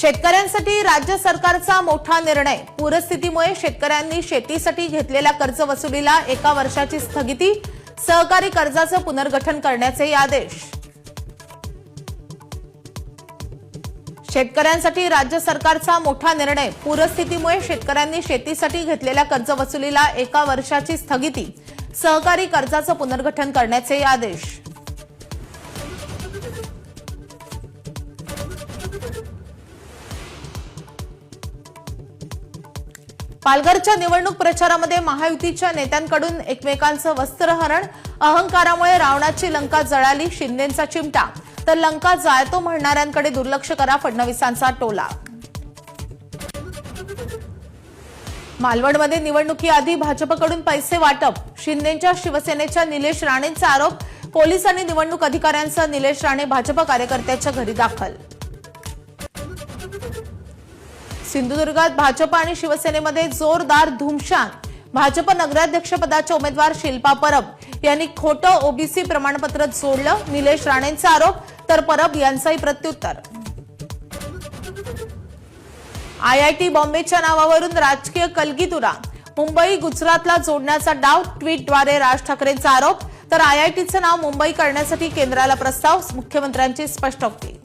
शेतकऱ्यांसाठी राज्य सरकारचा मोठा निर्णय. पूरस्थितीमुळे शेतकऱ्यांनी शेतीसाठी घेतलेल्या कर्ज वसुलीला एका वर्षाची स्थगिती सहकारी कर्जाचं पुनर्गठन करण्याचे आदेश. शेतकऱ्यांसाठी राज्य सरकारचा मोठा निर्णय. पूरस्थितीमुळे शेतकऱ्यांनी शेतीसाठी घेतलेल्या कर्ज वसुलीला एका वर्षाची स्थगिती सहकारी कर्जाचं पुनर्गठन करण्याचे आदेश. पालघरच्या निवडणूक प्रचारामध्ये महायुतीच्या नेत्यांकडून एकमेकांचं वस्त्रहरण अहंकारामुळे रावणाची लंका जळाली शिंदेचा चिमटा. तर लंका जाळतो म्हणणाऱ्यांकडे दुर्लक्ष करा फडणवीसांचा टोला. मालवणमध्ये निवडणुकीआधी भाजपकडून पैसे वाटप. शिंदेच्या शिवसेनेच्या निलेश राणेंचा आरोप. पोलिसांनी निवडणूक अधिकाऱ्यांसह निलेश राणे भाजप कार्यकर्त्याच्या घरी दाखल. सिंधुदुर्गात भाजप आणि शिवसेनेमध्ये जोरदार धुमशान. भाजप नगराध्यक्षपदाच्या उमेदवार शिल्पा परब यांनी खोटं ओबीसी प्रमाणपत्र जोडलं निलेश राणेंचा आरोप तर परब यांचंही प्रत्युत्तर. आयआयटी बॉम्बेच्या नावावरून राजकीय कलगीतुरा. मुंबई गुजरातला जोडण्याचा डाव ट्विटद्वारे राज ठाकरेंचा आरोप तर आयआयटीचं नाव मुंबई करण्यासाठी केंद्राला प्रस्ताव मुख्यमंत्र्यांची स्पष्टोक्ती